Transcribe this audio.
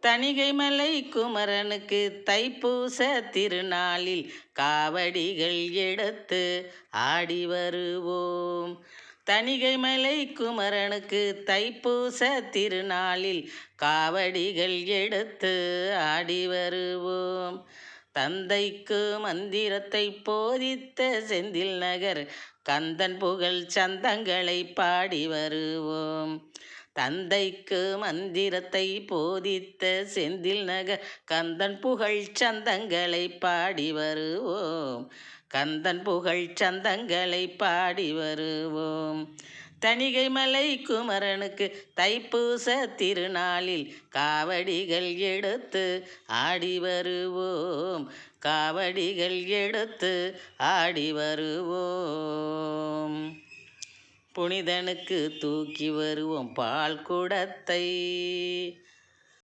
தணிகை மலை குமரனுக்கு தைப்பூச திருநாளில் காவடிகள் எடுத்து ஆடி வருவோம். தணிகை மலை குமரனுக்கு தைப்பூச திருநாளில் காவடிகள் எடுத்து ஆடி வருவோம். தந்தைக்கு மந்திரத்தை போதித்த செந்தில் நகர் கந்தன் புகழ் சந்தங்களை பாடி வருவோம். தந்தைக்கு மந்திரத்தை போதித்த செந்தில் நக கந்தன் புகழ் சந்தங்களை பாடி வருவோம். கந்தன் புகழ் சந்தங்களை பாடி வருவோம். தணிகை மலை குமரனுக்கு தைப்பூச திருநாளில் காவடிகள் எடுத்து ஆடி வருவோம். காவடிகள் எடுத்து ஆடி வருவோம். புனிதனுக்கு தூக்கி வருவோம் பால் குடத்தை.